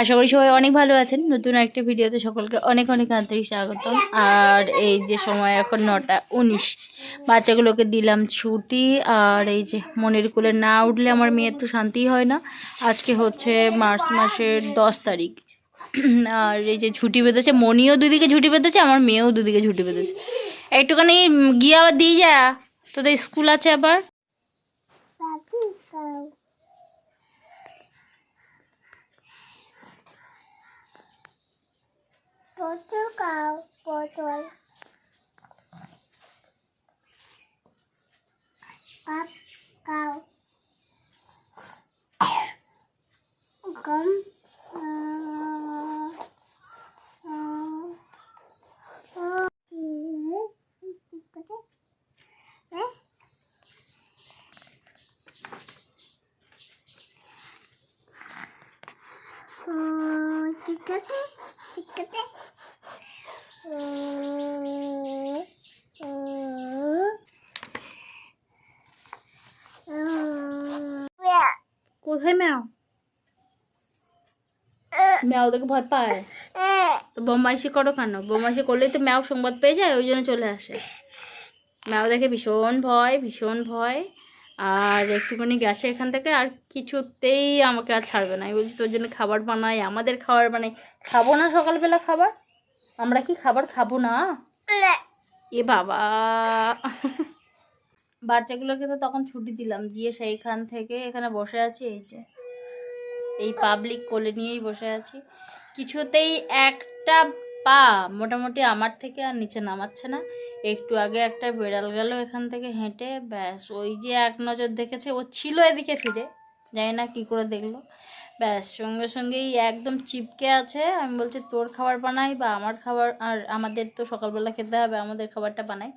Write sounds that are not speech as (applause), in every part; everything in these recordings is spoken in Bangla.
আশা করি সবাই অনেক ভালো আছেন। নতুন একটা ভিডিওতে সকলকে অনেক অনেক আন্তরিক স্বাগতম। আর এই যে সময় এখন নটা উনিশ, বাচ্চাগুলোকে দিলাম ছুটি। আর এই যে মনের কোলে না উঠলে আমার মেয়ের তো শান্তি হয় না। আজকে হচ্ছে মার্চ মাসের দশ তারিখ। আর এই যে ছুটি বেঁধেছে, মনিও দুদিকে ছুটি বেঁধেছে, আমার মেয়েও দুদিকে ছুটি বেঁধেছে। একটুখানি গিয়ে আবার দিয়ে যা। তোদের স্কুল আছে আবার? 我这个我做。bắp cao cấm ম্যাও দেখে ভয় পায়? তো বোম্বাইশি করো কেন? বোম্বাইশি করলেই তো ম্যাও সংবাদ পেয়ে যায় ওই জন্য চলে আসে। ম্যাও দেখে ভীষণ ভয় ভীষণ ভয়। আর একটুখানি গেছে এখান থেকে আর কিছুতেই আমাকে আর ছাড়বে না। আমি বলছি তোর জন্য খাবার বানাই আমাদের খাবার বানাই। খাব না সকালবেলা খাবার? আমরা কি খাবার খাব না? এ বাবা। বাচ্চাগুলোকে তো তখন ছুটি দিলাম দিয়ে সেইখান থেকে এখানে বসে আছি এই যে। এই পাবলিক কোলে নিয়েই বসে আছি। কিছুতেই একটা পা মোটামুটি আমার থেকে আর নিচে নামাচ্ছে না। একটু আগে একটা বেড়াল গেল এখান থেকে হেঁটে, ব্যাস, ওই যে এক নজর দেখেছে, ও ছিল এদিকে ফিরে, জানি না কী করে দেখল। ব্যাস, সঙ্গে সঙ্গেই একদম চিপকে আছে, আমি বলছি, তোর খাবার বানাই বা আমার খাবার, আর আমাদের তো সকালবেলা খেতে হবে, আমাদের খাবারটা বানাই।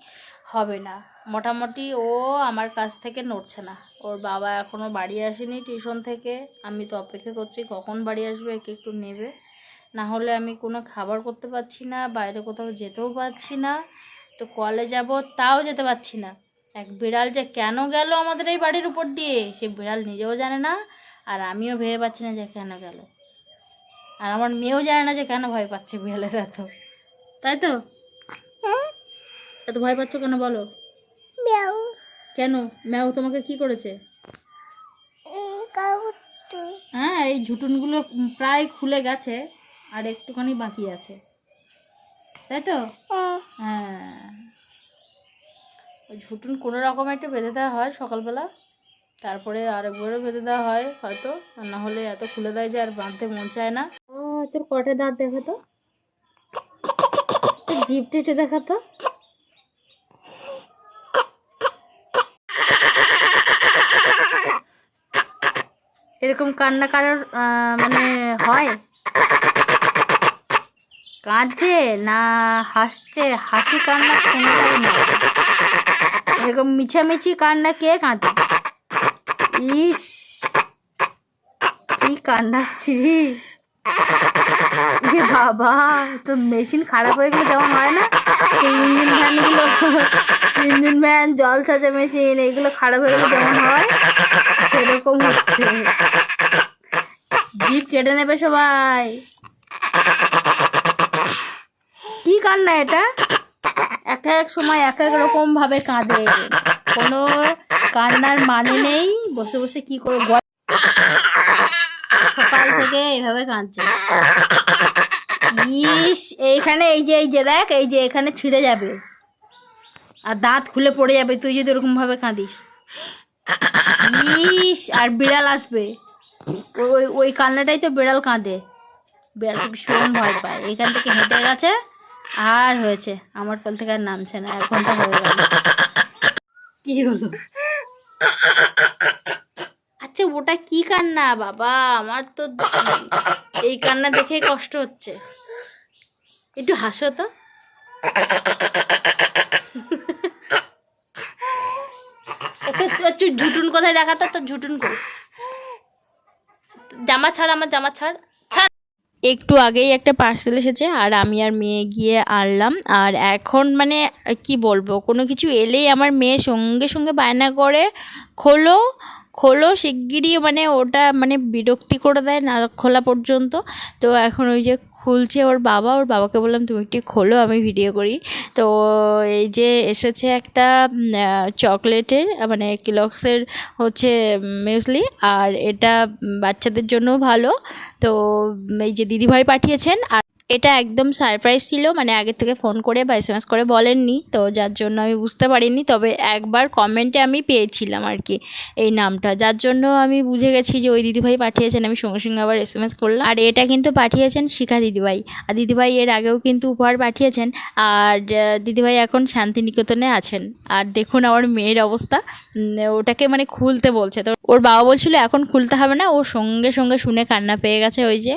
হবে না। মোটামুটি ও আমার কাছ থেকে নড়ছে না। ওর বাবা এখনও বাড়ি আসেনি টিউশন থেকে। আমি তো অপেক্ষা করছি, কখন বাড়ি আসবে একে একটু নেবে। না হলে আমি কোনো খাবার করতে পারছি না বাইরে কোথাও যেতেও পারছি না তো কলে যাব তাও যেতে পারছি না। এক বিড়াল যে কেন গেল আমাদের এই বাড়ির উপর দিয়ে? সে বিড়াল নিজেও জানে না আর আমিও ভেবে পাচ্ছি না যে কেন গেল। আর আমার মেয়েও জানে না যে কেন ভয় পাচ্ছে বিড়ালের এত। তাই তো? এত ভয় পাচ্ছ কেন বলো? কেন? ম্যাও তোমাকে কি করেছে? হ্যাঁ এই ঝুটুনগুলো প্রায় খুলে গেছে। আর একটুখানি বাকি আছে। তাই তো? হ্যাঁ। ওই ঝুটুন কোনো রকম একটা বেঁধে দেওয়া হয় সকালবেলা। তারপরে আরেকবারও বেঁধে দেওয়া হয় হয়তো না হলে এত খুলে দেয় যে আর বাঁধতে মন চায় না। তোর কটে দাঁত দেখা তো? জিপ টেটে দেখা তো? এরকম কান্না কারোর মানে হয়? কাঁদছে না হাসছে? হাসি কান্না না এরকম মিছামিছি কান্না কে কাঁদে? ইস, কি কান্নাচ্ছি এ বাবা, তো মেশিন খারাপ হয়ে গেলে যেমন হয় না? সেই ইঞ্জিন ভ্যানগুলো ইঞ্জিন ভ্যান জল ছাঁচা মেশিন এইগুলো খারাপ হয়ে গেলে যেমন হয়? সেরকম হচ্ছে। জিপ কেটে নেবে সবাই। কান্না এটা? এক এক সময় এক এক রকম ভাবে কাঁদে। কোনো কান্নার মানে নেই। বসে বসে কি করে সকাল থেকে এইভাবে কাঁদছে। ইস, এইখানে এই যে এই যে দেখ, এই যে এখানে ছিঁড়ে যাবে। আর দাঁত খুলে পড়ে যাবে। তুই যদি ওরকম ভাবে কাঁদিস। ইস, আর বিড়াল আসবে। ওই ওই কান্নাটাই তো বিড়াল কাঁদে। বিড়াল ভীষণ ভয় পায়। এখান থেকে হেঁটে গেছে। আর হয়েছে আমার কোল থেকে আর নামছে না এক ঘণ্টা হয়ে গেল। কি হলো? আচ্ছা ওটা কি কান্না? বাবা আমার তো এই কান্না দেখে কষ্ট হচ্ছে। একটু হাসো তো। ঝুটুন কোথায় দেখাতো? তো ঝুটুন কো জামা ছাড় আমার জামা ছাড়। একটু আগেই একটা পার্সেল এসেছে আর আমি আর মেয়ে গিয়ে আনলাম। আর এখন মানে কি বলব, কোনো কিছু এলেই আমার মেয়ে সঙ্গে সঙ্গে বায়না করে, খোলো খোলো, শিগগিরই মানে ওটা মানে বিরক্তি করে দেয় না খোলা পর্যন্ত। তো এখন ওই যে খুলছে ওর বাবা, ওর বাবাকে বললাম, তুমি একটি খোলো, আমি ভিডিও করি। তো এই যে এসেছে একটা চকলেটের মানে কিলক্সের হচ্ছে মিউসলি আর এটা বাচ্চাদের জন্য ভালো। তো এই যে দিদিভাই পাঠিয়েছেন, আর এটা একদম সারপ্রাইজ ছিল মানে আগে থেকে ফোন করে বা এস এম এস করে বলেননি, তো যার জন্য আমি বুঝতে পারিনি। তবে একবার কমেন্টে আমি পেয়েছিলাম আর কি এই নামটা। যার জন্য আমি বুঝে গেছি যে ওই দিদিভাই পাঠিয়েছেন, আমি সঙ্গে সঙ্গে আবার এস এম এস করলাম। আর এটা কিন্তু পাঠিয়েছেন শিখা দিদিভাই। আর দিদিভাই এর আগেও কিন্তু উপহার পাঠিয়েছেন। আর দিদিভাই এখন শান্তিনিকেতনে আছেন। আর দেখুন আমার মেয়ের অবস্থা। ওটাকে মানে খুলতে বলছে। তো ওর বাবা বলছিল, এখন খুলতে হবে না। ও সঙ্গে সঙ্গে শুনে কান্না পেয়ে গেছে ওই যে।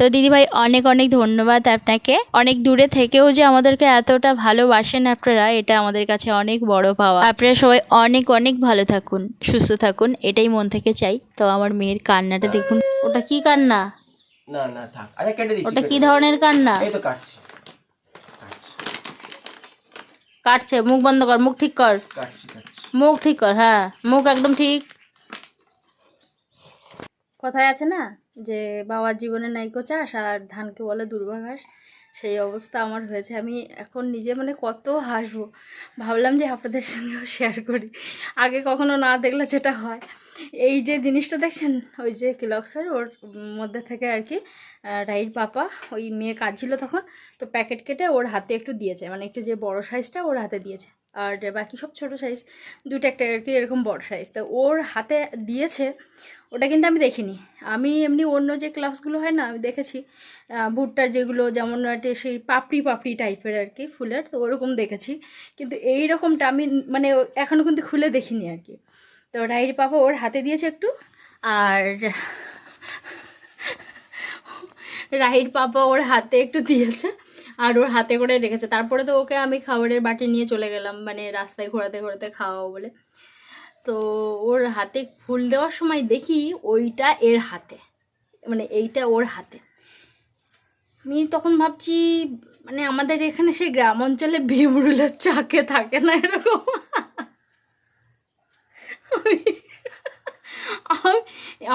তো দিদিভাই অনেক অনেক ধন্যবাদ আপনাকে। অনেক দূরে থেকেও যে আমাদেরকে এতটা ভালোবাসেন আপনারা এটা আমাদের কাছে অনেক বড় পাওয়া। আপনারা সবাই অনেক অনেক ভালো থাকুন সুস্থ থাকুন এটাই মন থেকে চাই। তো আমার মেয়ের কান্নাটা দেখুন। ওটা কি কান্না? না না থাক আচ্ছা কেটে দিচ্ছি ওটা কি ধরনের কান্না? এই তো কাটছি। মুখ বন্ধ কর মুখ ঠিক কর। মুখ ঠিক কর হ্যাঁ মুখ একদম ঠিক। কথায় আছে না যে, বাবার জীবনে নাইকো চাষ আর ধানকে বলে দুর্বাঘাস সেই অবস্থা আমার হয়েছে। আমি এখন নিজে মানে কত হাসবো। ভাবলাম যে আপনাদের সঙ্গেও শেয়ার করি। আগে কখনো না দেখলে যেটা হয়। এই যে জিনিসটা দেখছেন, ওই যে কিলক্সের ওর মধ্যে থেকে আর কি রাইট পাপা, ওই মেয়ে কাটছিল তখন, তো প্যাকেট কেটে ওর হাতে একটু দিয়েছে। মানে একটু যে বড় সাইজটা ওর হাতে দিয়েছে। আর বাকি সব ছোট সাইজ দুটো একটা আর কি এরকম বড় সাইজ তো ওর হাতে দিয়েছে ওটা কিন্তু আমি দেখিনি। আমি এমনি অন্য যে ক্লাসগুলো হয় না, আমি দেখেছি ভুট্টার যেগুলো যেমন একটা সেই পাপড়ি পাপড়ি টাইপের আর কি ফুলের, তো ওরকম দেখেছি। কিন্তু এই রকমটা আমি মানে এখনও কিন্তু খুলে দেখিনি আর কি। তো রাইট পাপা ওর হাতে দিয়েছে একটু, আর রাহির পাপা ওর হাতে একটু দিয়েছে, আর ওর হাতে করে রেখেছে। তারপরে তো ওকে আমি খাবারের বাটি নিয়ে চলে গেলাম মানে রাস্তায় ঘোরাতে ঘোরাতে খাওয়াবো বলে। তো ওর হাতে ফুল দেওয়ার সময় দেখি ওইটা এর হাতে মানে এইটা ওর হাতে। আমি তখন ভাবছি মানে আমাদের এখানে সেই গ্রাম অঞ্চলে ভীমরুলের চাকে থাকে না এরকম।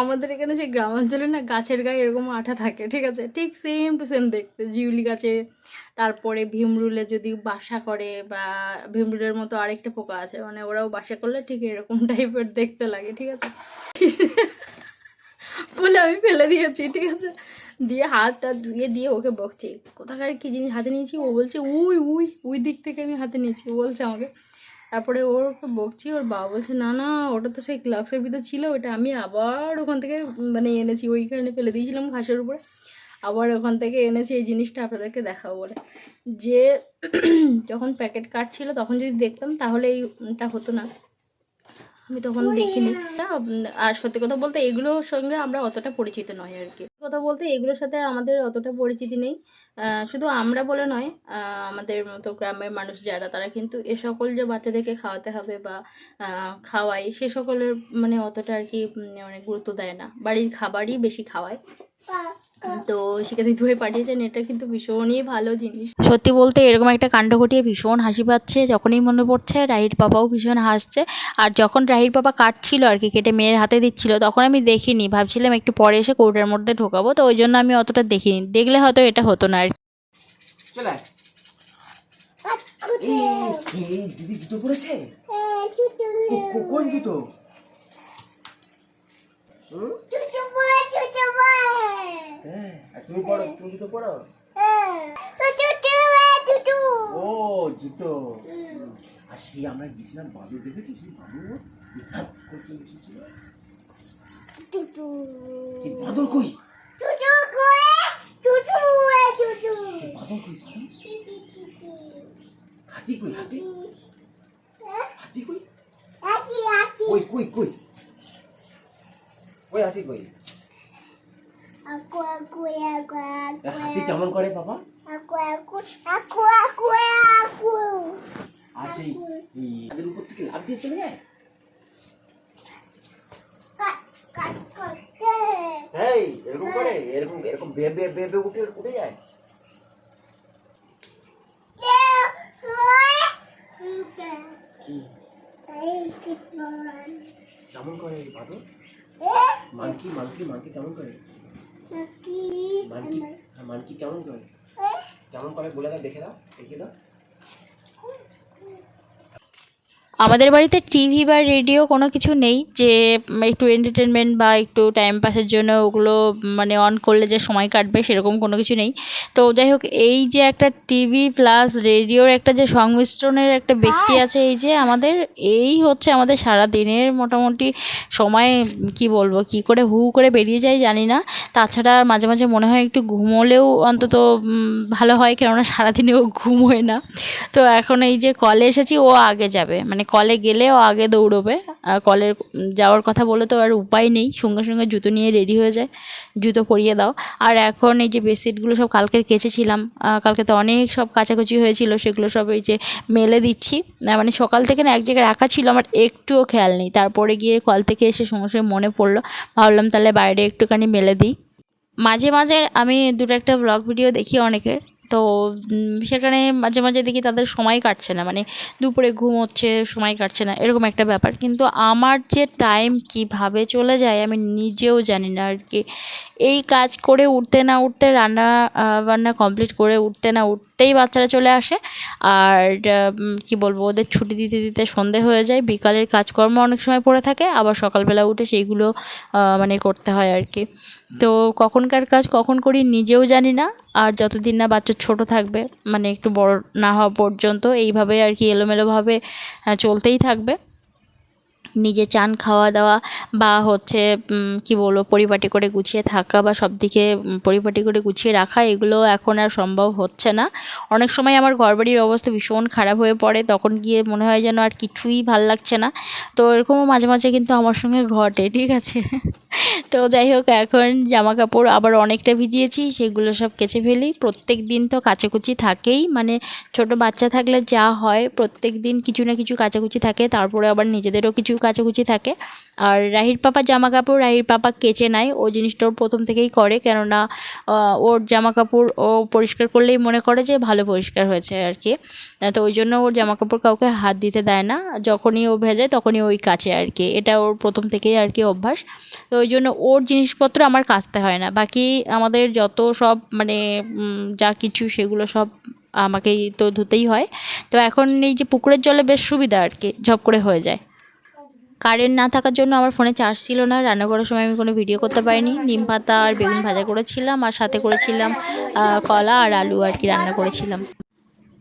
আমাদের এখানে সেই গ্রামাঞ্চলে না গাছের গায়ে এরকম আঠা থাকে, ঠিক আছে? ঠিক সেম টু সেম দেখতে, জিউলি গাছে। তারপরে ভীমরুলে যদি বাসা করে বা ভীমরুলের মতো আরেকটা পোকা আছে মানে ওরাও বাসা করলে ঠিক এরকম টাইপের দেখতে লাগে, ঠিক আছে? বলে আমি ফেলে দিয়েছি, ঠিক আছে? দিয়ে হাতটা ধুয়ে দিয়ে ওকে বকছি। কোথাকার কি জিনিস হাতে নিয়েছি? ও বলছে, উই উই উই দিক থেকে আমি হাতে নিয়েছি। বলছে আমাকে তারপরে ওর তো বকছি, ওর বাবা বলছে, না না, ওটা তো সেই ক্লাক্সের ভিতর ছিল, ওটা আমি আবার ওখান থেকে মানে এনেছি, ওইখানে ফেলে দিয়েছিলাম ঘাসের উপরে। আবার ওখান থেকে এনেছি এই জিনিসটা আপনাদেরকে দেখাবো বলে। যে (clears throat) যখন প্যাকেট কাটছিল, তখন যদি দেখতাম, তাহলে এইটা হতো না। আমি তখন দেখিনি। আর সত্যি কথা বলতে এগুলোর সঙ্গে আমরা অতটা পরিচিত নই আর কি। কথা বলতে এগুলোর সাথে আমাদের অতটা পরিচিতি নেই। শুধু আমরা বলে নয় আমাদের মতো গ্রামের মানুষ যারা, তারা কিন্তু এ সকল যে বাচ্চাদেরকে খাওয়াতে হবে বা খাওয়ায়, সে সকলের মানে অতটা আর কি মানে গুরুত্ব দেয় না। বাড়ির খাবারই বেশি খাওয়ায়। তো শিক্ষার্থী ধুয়ে পাঠিয়েছেন এটা কিন্তু ভীষণই ভালো জিনিস। সত্যি বলতে এরকম একটা কাণ্ড ঘটিয়ে ভীষণ হাসি পাচ্ছে যখনই মনে পড়ছে রাহির বাবাও ভীষণ হাসছে। আর যখন রাহির বাবা কাটছিল আর কি কেটে মেয়ের হাতে দিচ্ছিল তখন আমি দেখিনি ভাবছিলাম একটু পরে এসে কৌটার মধ্যে ঢোকাবো তো ওই জন্য আমি অতটা দেখিনি। দেখলে হয়তো এটা হতো না আর কি। কো- কোন জুতো? তুমি পড়ো তুমি জুতো পড়ো। ও জুতো। আর সেই আমরা গেছিলাম বাবু দেখেছিস? বাবু করতে এসেছিল বাদর কই? বাদর কই? হাতি কই হাতি? হাতি কই? কই কই কই? কই হাতি কই এ হাতি কেমন করে বাবা আর সেই এই হাতের উপর থেকে লাভ দিয়ে চলে যায় এই এরকম করে এরকম এরকম বে বে বে বে উঠে উঠে যায় কেমন করে বাদর মানকি মানকি মানকি কেমন করে? মানকি হ্যাঁ মানকি কেমন করে? কেমন করে? বলে দাও দেখে দাও দেখে দাও। আমাদের বাড়িতে টিভি বা রেডিও কোনো কিছু নেই যে একটু এন্টারটেনমেন্ট বা একটু টাইম পাসের জন্য ওগুলো মানে অন করলে যে সময় কাটবে সেরকম কোনো কিছু নেই। তো যাই হোক এই যে একটা টিভি প্লাস রেডিওর একটা যে সংমিশ্রণের একটা ব্যক্তি আছে এই যে আমাদের এই হচ্ছে আমাদের সারা দিনের মোটামুটি সময় কি বলব কি করে হু করে বেরিয়ে যায় জানি না। তাছাড়া মাঝে মাঝে মনে হয় একটু ঘুমোলেও অন্তত ভালো হয় কেননা সারাদিনেও ঘুম হয় না। তো এখন এই যে কলে এসেছি ও আগে যাবে। মানে কলে গেলেও আগে দৌড়বে। আর যাওয়ার কথা বলে তো আর উপায় নেই। সঙ্গে সঙ্গে জুতো নিয়ে রেডি হয়ে যায়। জুতো পরিয়ে দাও। আর এখন এই যে বেডশিটগুলো সব কালকে কেচেছিলাম কালকে তো অনেক সব কাচাকুচি হয়েছিল, সেগুলো সব এই যে মেলে দিচ্ছি। মানে সকাল থেকে না এক জায়গায় রাখা ছিল, আমার একটুও খেয়াল নেই। তারপরে গিয়ে কল থেকে এসে সঙ্গে সঙ্গে মনে পড়ল। ভাবলাম তাহলে বাইরে একটুখানি মেলে দিই। মাঝে মাঝে আমি দুটো একটা ব্লগ ভিডিও দেখি অনেকের। তো সেখানে মাঝে মাঝে দেখি তাদের সময় কাটছে না। মানে দুপুরে ঘুম হচ্ছে, সময় কাটছে না, এরকম একটা ব্যাপার। কিন্তু আমার যে টাইম কীভাবে চলে যায় আমি নিজেও জানি না আর কি। এই কাজ করে উঠতে না উঠতে রান্না বান্না কমপ্লিট করে উঠতে না উঠতেই বাচ্চারা চলে আসে। আর কি বলব, ওদের ছুটি দিতে দিতে সন্ধে হয়ে যায়। বিকালের কাজকর্ম অনেক সময় পড়ে থাকে, আবার সকালবেলা উঠে সেইগুলো মানে করতে হয় আর কি। তো কখনকার কাজ কখন করি নিজেও জানি না, আর যতদিন না বাচ্চা ছোট থাকবে মানে একটু বড় না হওয়া পর্যন্ত এইভাবে আর কি এলোমেলোভাবে চলতেই থাকবে। নিজে চান খাওয়া দাওয়া বা হচ্ছে কি বলব, পরিপাটি করে গুছিয়ে থাকা বা সব দিকে পরিপাটি করে গুছিয়ে রাখা, এগুলো এখন আর সম্ভব হচ্ছে না। অনেক সময় আমার ঘরবাড়ির অবস্থা ভীষণ খারাপ হয়ে পড়ে, তখন গিয়ে মনে হয় যেন আর কিছুই ভালো লাগছে না। তো এরকমও মাঝে মাঝে কিন্তু আমার সঙ্গে ঘটে, ঠিক আছে? তো যাই হোক, এখন জামা কাপড় আবার অনেকটা ভিজিয়েছি, সেগুলো সব কেচে ফেলি। প্রত্যেক দিন তো কাচাকুচি থাকেই মানে ছোট বাচ্চা থাকলে যা হয়, প্রত্যেক দিন কিছু না কিছু কাচাকুচি থাকে, তারপরে আবার নিজেদেরও কিছু কাচাকুচি থাকে। আর রাহির পাপা জামা কাপড় রাহির পাপা কেচে নেয়। ও জিনিসটা ওর প্রথম থেকেই করে। কেননা ওর জামা কাপড় ও পরিষ্কার করলেই মনে করে যে ভালো পরিষ্কার হয়েছে আর কি। তো ওই জন্য ওর জামা কাপড় কাউকে হাত দিতে দেয় না। যখনই ও ভেজায় তখনই ওই কাছে আর কি। এটা ওর প্রথম থেকেই আর কি অভ্যাস। তো ওই জন্য ওর জিনিসপত্র আমার কাচতে হয় না। বাকি আমাদের যত সব মানে যা কিছু সেগুলো সব আমাকেই তো ধুতেই হয়। তো এখন এই যে পুকুরের জলে বেশ সুবিধা আর কি। ঝপ করে হয়ে যায়। কারেন্ট না থাকার জন্য আমার ফোনে চার্জ ছিল না। রান্না করার সময় আমি কোনো ভিডিও করতে পারিনি। নিম পাতা আর বেগুন ভাজা করেছিলাম আর সাথে করেছিলাম কলা আর আলু আর কি রান্না করেছিলাম।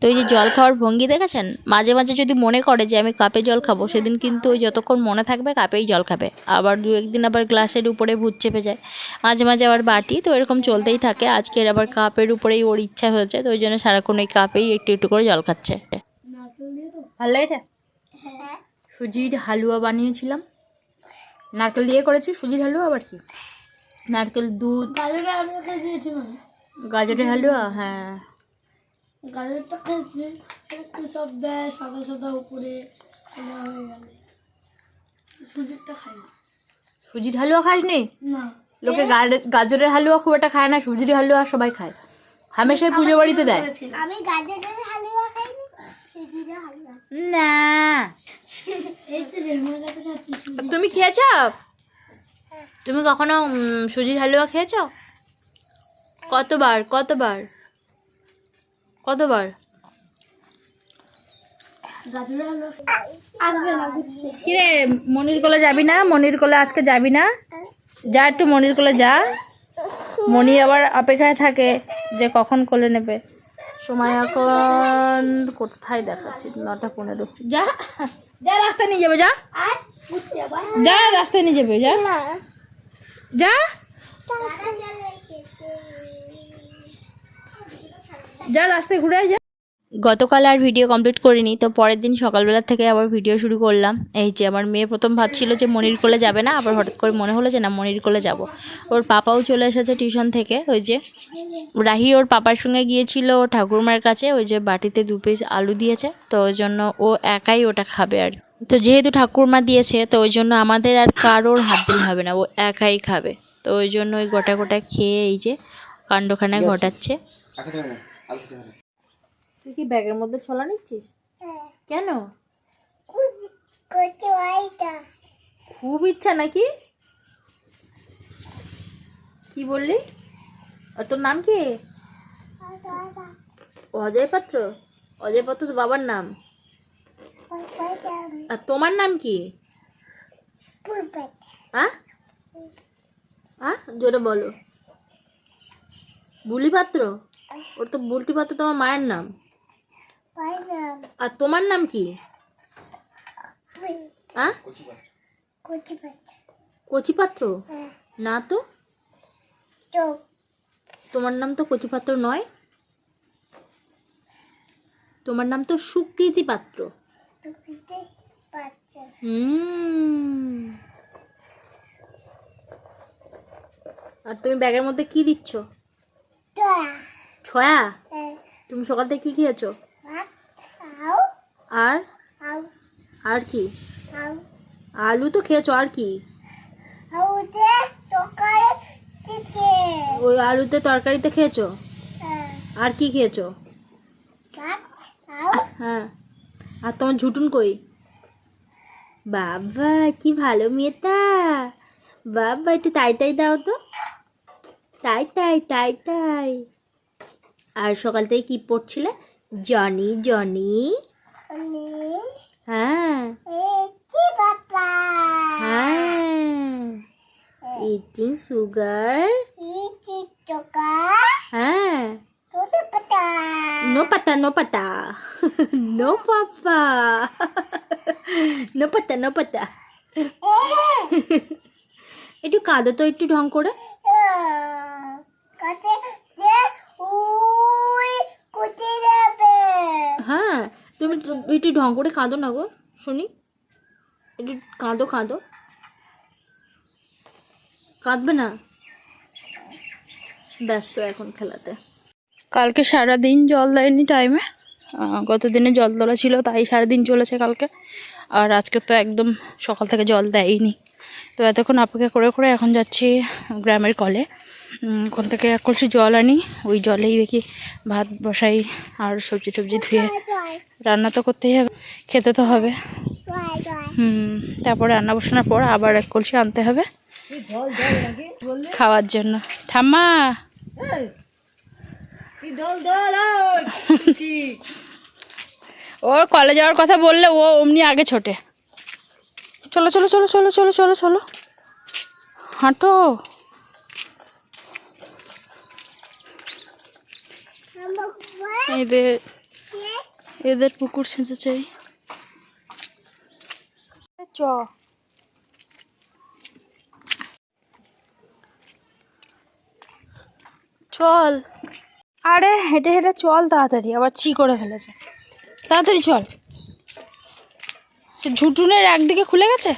তো এই যে জল খাওয়ার ভঙ্গি দেখেছেন? মাঝে মাঝে যদি মনে করে যে আমি কাপে জল খাব, সেদিন কিন্তু ওই যতক্ষণ মনে থাকবে কাপেই জল খাবে। আবার দু একদিন আবার গ্লাসের উপরে ভূত চেপে যায়। মাঝে মাঝে আবার বাটি, তো এরকম চলতেই থাকে। আজকের আবার কাপের উপরেই ওর ইচ্ছা হয়েছে, তো ওই জন্য সারাক্ষণ ওই কাপেই একটু একটু করে জল খাচ্ছে। ভালো লেগেছে? সুজির হালুয়া বানিয়েছিলাম। নারকেল দিয়ে করেছি সুজির হালুয়া আবার কি? নারকেল দুধ। গাজরের হালুয়া হ্যাঁ। গাজরটা খেয়েছি একটু সব দেয় সাদা সাদা উপরে দেওয়া হয়ে গেল। সুজিরটা খাই সুজির হালুয়া খাসনি না? লোকে গাজরের হালুয়া খুব একটা খায় না সুজির হালুয়া সবাই খায়। হামেশাই পুজো বাড়িতে দেয়। আমি গাজরের হালুয়া খাইনি সুজির হালুয়া না। তুমি খেয়েছ? তুমি কখনো সুজির হালুয়া খেয়েছ? কতবার কতবার? কতবার? কিরে, মনির কোলে যাবি না? মনির কোলে আজকে যাবি না? যা একটু মনির কোলে যা। মনি আবার অপেক্ষায় থাকে যে কখন কোলে নেবে। সময় এখন কোথায় দেখাচ্ছি? নটা পনেরো। যা যা রাস্তায় নিয়ে যাবে, যা। যা রাস্তায় নিয়ে যাবে, যা। যা। যা রাস্তায় ঘুরে যা। গতকাল আর ভিডিও কমপ্লিট করিনি তো পরের দিন সকালবেলা থেকে আবার ভিডিও শুরু করলাম। এই যে আমার মেয়ে প্রথম ভাবছিল যে মনির কোলে যাবে না আবার হঠাৎ করে মনে হলো যে না মনির কোলে যাব। ওর পাপাও চলে এসেছে টিউশন থেকে ওই যে রাহি ওর পাপার সঙ্গে গিয়েছিল ওর ঠাকুরমার কাছে ওই যে বাটিতে দু পিস আলু দিয়েছে তো ওই জন্য ও একাই ওটা খাবে আর। তো যেহেতু ঠাকুরমা দিয়েছে তো ওই জন্য আমাদের আর কারোর হাত দিল হবে না ও একাই খাবে। তো ওই জন্য ওই গোটা গোটা খেয়ে এই যে কাণ্ডখানায় ঘটাচ্ছে। তুই কি ব্যাগের মধ্যে ছোলা নিচ্ছিস? কেন? খুব ইচ্ছা নাকি? কি বললি? আর তোর নাম কি? অজয় পাত্র? অজয় পাত্র তো বাবার নাম। আর তোমার নাম কি? জোরে বলো। বুলি পাত্র? ওর তো বুলটি পাত্র তোমার মায়ের নাম। আর তোমার নাম কি? কচি পাত্র? না তো? তোমার নাম তো কচি পাত্র নয়। তোমার নাম তো সুকৃতি পাত্র। আর তুমি ব্যাগের মধ্যে কি দিচ্ছ? ছয়া। তুমি সকাল থেকে কি খেয়েছো? আর আর? কি? আলু তো খেয়েছো আর কি? ওই আলুতে তরকারিতে খেয়েছো? আর কি খেয়েছো? হ্যাঁ। আর তোমার ঝুটুন কই? বাবা কি ভালো মেয়েটা বাবা একটু তাই তাই দাও তো। তাই তাই তাই তাই। আর সকাল থেকে কি পড়ছিলে? Johnny Johnny. হ্যাঁ। হ্যাঁ। ইটিং সুগার হ্যাঁ। No papa. No papa no papa no papa no papa একটু কাঁদো তো একটু ঢং করে। হ্যাঁ তুমি একটু- ঢং করে কাঁদো না গো, শুনি। একটু কাঁদো কাঁদো। কাঁদবে না? ব্যস্ত এখন খেলাতে। কালকে সারা দিন জল দেয়নি টাইমে গত দিনে জল তোলা ছিল, তাই সারাদিন চলেছে কালকে। আর আজকে তো একদম সকাল থেকে জল দেয়নি। তো এতক্ষণ অপেক্ষা করে করে এখন যাচ্ছি গ্রামের কলে ওখান থেকে এক কলসি জল আনি। ওই জলেই দেখি ভাত বসাই আর সবজি টবজি ধুয়ে রান্না তো করতেই হবে, খেতে তো হবে। হুম, তারপরে রান্না বসানোর পর আবার এক কলসি আনতে হবে খাওয়ার জন্য। ঠাম্মা! ওর কলে যাওয়ার কথা বললে ও অমনি আগে ছোটে। চলো চলো চলো চলো চলো চলো চলো। হাঁটো। এদের এদের পুকুর ছেঁচে চাই। চ। চল। আরে হেঁটে হেঁটে চল তাড়াতাড়ি আবার ছি করে ফেলেছে। তাড়াতাড়ি চল। ঝুটুনের একদিকে খুলে গেছে?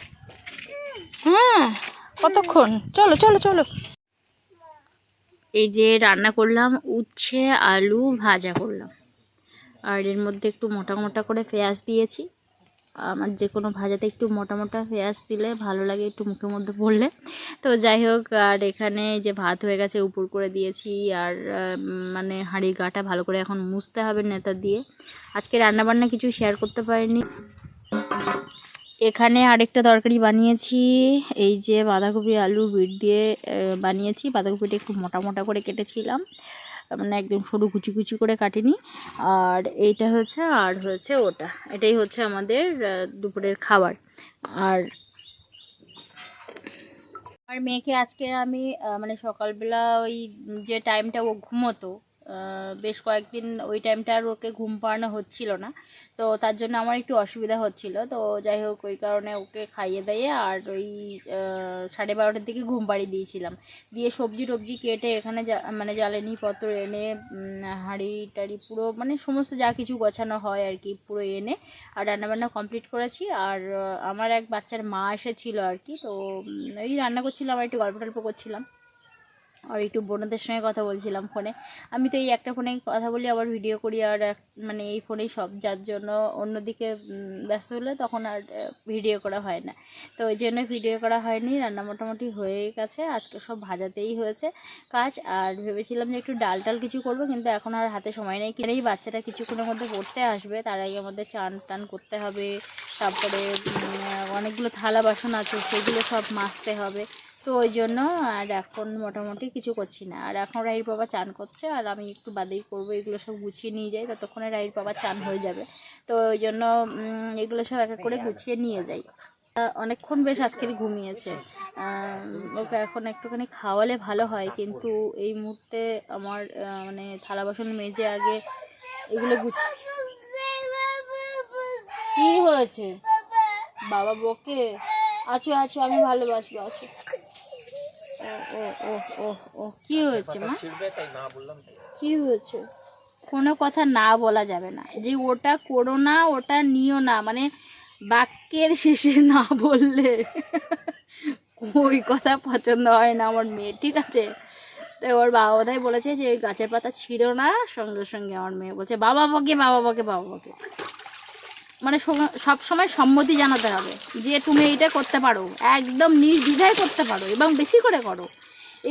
হ্যাঁ কতক্ষণ? চলো চলো চলো। এই যে রান্না করলাম, উচ্ছে, আলু ভাজা করলাম। আর এর মধ্যে একটু মোটা মোটা করে পেঁয়াজ দিয়েছি। আমার যে কোনো ভাজাতে একটু মোটা মোটা পেঁয়াজ দিলে ভালো লাগে, একটু মুখের মধ্যে পড়লে। তো যাই হোক, আর এখানে যে ভাত হয়ে গেছে, উপর করে দিয়েছি। আর মানে হাঁড়ির গাটা ভালো করে এখন মুছতে হবে নেতা দিয়ে। আজকে রান্নাবান্না কিছু শেয়ার করতে পারিনি। এখানে আরেকটা তরকারি বানিয়েছি। এই যে বাঁধাকপি, আলু, বিট দিয়ে বানিয়েছি। বাঁধাকপিটা একটু মোটা মোটা করে কেটেছিলাম। মানে একদম সরু কুচি কুচি করে কাটিনি। আর এইটা হচ্ছে, আর হচ্ছে ওটা। এটাই হচ্ছে আমাদের দুপুরের খাবার। আর আর মেয়েকে আজকে আমি মানে সকালবেলা ওই যে টাইমটা ও ঘুমোতো বেশ কয়েকদিন ওই টাইমটা আর ওকে ঘুম পাড়ানো হচ্ছিল না। তো তার জন্য আমার একটু অসুবিধা হচ্ছিল। তো যাই হোক, ওই কারণে ওকে খাইয়ে দিয়ে আর ওই সাড়ে বারোটার দিকে ঘুম পাড়িয়ে দিয়েছিলাম। দিয়ে সবজি টবজি কেটে এখানে মানে জ্বালানি পত্র এনে হাঁড়ি টাড়ি পুরো মানে সমস্ত যা কিছু গোছানো হয় আর কি, পুরো এনে আর রান্নাবান্না কমপ্লিট করেছি। আর আমার এক বাচ্চার মা এসেছিল আর কি। তো ওই রান্না করছিলাম আর একটু গল্প টল্প করছিলাম। আর একটু বোনদের সঙ্গে কথা বলছিলাম ফোনে। আমি তো এই একটা ফোনে কথা বলি, আবার ভিডিও করি আর মানে এই ফোনেই সব, যার জন্য অন্যদিকে ব্যস্ত হলে তখন আর ভিডিও করা হয় না। তো ওই জন্য ভিডিও করা হয়নি, রান্না মোটামুটি হয়ে গেছে, আজকে সব ভাজাতেই হয়েছে কাজ। আর ভেবেছিলাম যে একটু ডাল টাল কিছু করব, কিন্তু এখন আর হাতে সময় নেই। এই বাচ্চাটা কিছুক্ষণের মধ্যে পড়তে আসবে, তার আগে আমাদের চান টান করতে হবে, তারপরে অনেকগুলো থালা বাসন আছে, সেগুলো সব মাজতে হবে। তো ওই জন্য আর এখন মোটামুটি কিছু করছি না। আর এখন রাহির বাবা চান করছে, আর আমি একটু বাদেই করব, এগুলো সব গুছিয়ে নিয়ে যাই, ততক্ষণে রাহির বাবা চান হয়ে যাবে। তো ওই জন্য এগুলো সব এক এক করে গুছিয়ে নিয়ে যাই। অনেকক্ষণ বেশ আজকের ঘুমিয়েছে। ওকে এখন একটুখানি খাওয়ালে ভালো হয়, কিন্তু এই মুহূর্তে আমার মানে থালা বাসন মেজে আগে এগুলো গুছি কি হয়েছে? বাবা বকে আছো আছো, আমি ভালোবাসবো আছো ও ও ও ও কি হয়েছে মা কি হয়েছে কোনো কথা না বলা যাবে না যে ওটা করো না ওটা নিও না মানে বাক্যের শেষে না বললে ওই কথা পছন্দ হয় না আমার মেয়ে ঠিক আছে তো ওর বাবা বোধহয় বলেছে যে গাছের পাতা ছিঁড়ো না সঙ্গে সঙ্গে আমার মেয়ে বলছে বাবা বকে বাবা বকে বাবা বকে মানে সব সময় সম্মতি জানাতে হবে যে তুমি এইটা করতে পারো। একদম নির্দ্বিধায় করতে পারো এবং বেশি করে করো।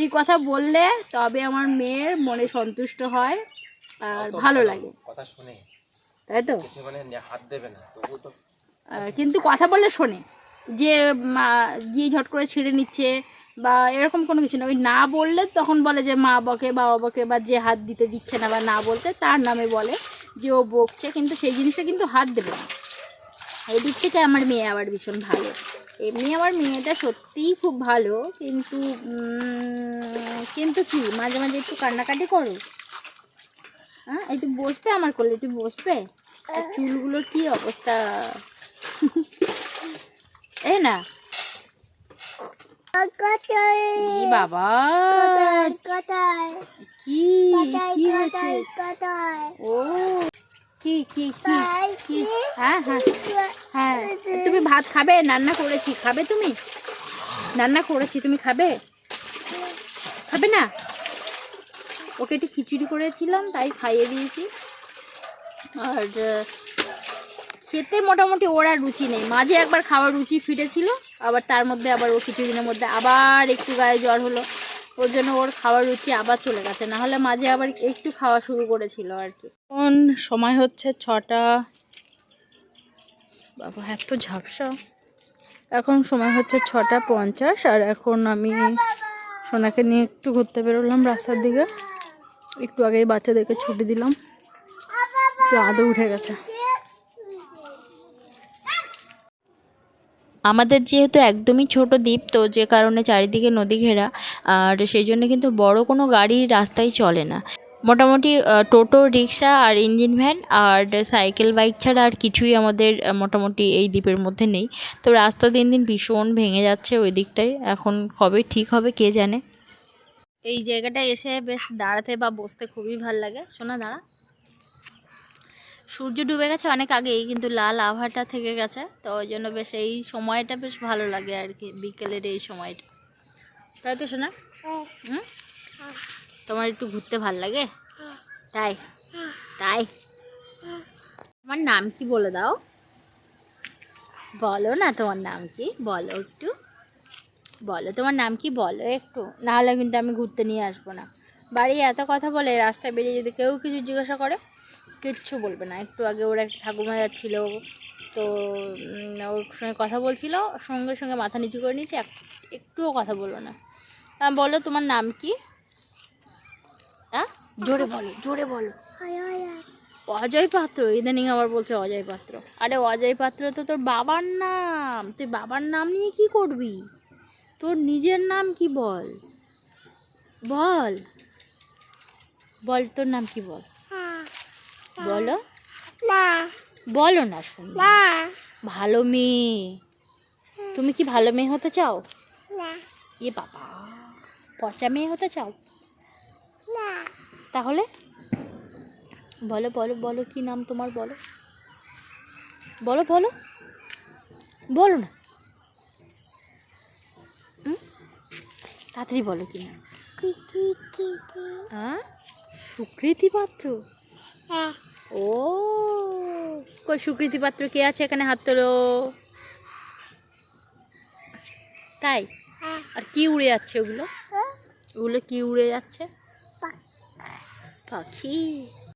এই কথা বললে তবে আমার মেয়ের মনে সন্তুষ্ট হয় আর ভালো লাগে। কথা শুনে তাই তো? কিছু মানে হাত দেবে না কিন্তু কথা বললে শোনে যে মা গিয়ে ঝট করে ছিঁড়ে নিচ্ছে বা এরকম কোনো কিছু না। ওই না বললে তখন বলে যে মা বকে বাবা বকে বা যে হাত দিতে দিচ্ছে না বা না বলছে তার নামে বলে। যে ও বকছে কিন্তু সেই জিনিসটা কিন্তু হাত দেবে না। এই দিক থেকে আমার মেয়ে আবার ভীষণ ভালো। এমনি আমার মেয়েটা সত্যিই খুব ভালো কিন্তু কিন্তু কি মাঝে মাঝে একটু কান্নাকাটি করো। হ্যাঁ একটু বসবে আমার কোলে একটু বসবে? আর চুলগুলোর কি অবস্থা? এই না। বাবা। কি কি হয়েছে? ও। কি কি কি হ্যাঁ হ্যাঁ। হ্যাঁ। তুমি ভাত খাবে? রান্না করেছি। খাবে তুমি? রান্না করেছি। তুমি খাবে? খাবে না? ওকে একটু খিচুড়ি করেছিলাম তাই খাইয়ে দিয়েছি। আর খেতে মোটামুটি ওর আর রুচি নেই। মাঝে একবার খাওয়ার রুচি ফিরেছিল আবার তার মধ্যে আবার ও কিছুদিনের মধ্যে আবার একটু গায়ে জ্বর হলো। ওর জন্য ওর খাওয়ার রুচি আবার চলে গেছে। নাহলে মাঝে আবার একটু খাওয়া শুরু করেছিল আর কি। এখন সময় হচ্ছে ছটা। বাবা, এত ঝাপসা। এখন সময় হচ্ছে ছটা পঞ্চাশ, আর এখন আমি সোনাকে নিয়ে একটু ঘুরতে বেরোলাম রাস্তার দিকে। একটু আগেই বাচ্চাদেরকে ছুটি দিলাম। চাঁদও উঠে গেছে। আমাদের যেহেতু একদমই ছোট দ্বীপ, তো যে কারণে চারিদিকে নদী ঘেরা, আর সেই জন্য কিন্তু বড় কোনো গাড়ি রাস্তায় চলে না। মোটামুটি টোটো, রিক্সা আর ইঞ্জিন ভ্যান আর সাইকেল, বাইক ছাড়া আর কিছুই আমাদের মোটামুটি এই দ্বীপের মধ্যে নেই। তো রাস্তা দিন দিন ভীষণ ভেঙে যাচ্ছে ওই দিকটায়। এখন কবে ঠিক হবে কে জানে? এই জায়গাটায় এসে বেশ দাঁড়াতে বা বসতে খুবই ভালো লাগে। শোনা, দাঁড়া। সূর্য ডুবে গেছে অনেক আগেই, কিন্তু লাল আভাটা থেকে গেছে। তো ওই জন্য বেশ এই সময়টা বেশ ভালো লাগে আর কি, বিকেলের এই সময়টা। তাই তো শোনা হুম? তোমার একটু ঘুরতে ভালো লাগে? তাই? তাই? তোমার নাম কি বলে দাও? বলো না তোমার নাম কি? বলো একটু। বলো, তোমার নাম কি? বলো একটু। নাহলে কিন্তু আমি ঘুরতে নিয়ে আসব না। বাড়ি এত কথা বলে রাস্তায় বেরিয়ে যদি কেউ কিছু জিজ্ঞাসা করে কিচ্ছু বলবে না। একটু আগে ওর একটা ঠাকুমা যাচ্ছিল তো ওর সঙ্গে কথা বলছিল সঙ্গে সঙ্গে মাথা নিচু করে নিয়েছে এক- একটুও কথা বলল না। তা বলো তোমার নাম কি? হ্যাঁ জোরে বলো জোরে বলো। অজয় পাত্র ইদানিং আবার বলছে অজয় পাত্র। আরে অজয় পাত্র তো তোর বাবার নাম। তুই বাবার নাম নিয়ে কি করবি? তোর নিজের নাম কি বল? বল। বল তোর নাম কি বল? বলো? বলো না শুনি। ভালো মেয়ে। তুমি কি ভালো মেয়ে হতে চাও? এ বাবা পচা মেয়ে হতে চাও? তাহলে? বলো বলো বলো কি নাম তোমার বলো? বলো বলো। বলো না? তাড়াতাড়ি বলো কি নাম। হ্যাঁ সুকৃতি পাত্র? ও কই সুকৃতি পাত্র কে আছে এখানে? হাত তোলো। তাই? আর কি উড়ে যাচ্ছে ওগুলো? ওগুলো কি উড়ে যাচ্ছে? পাখি।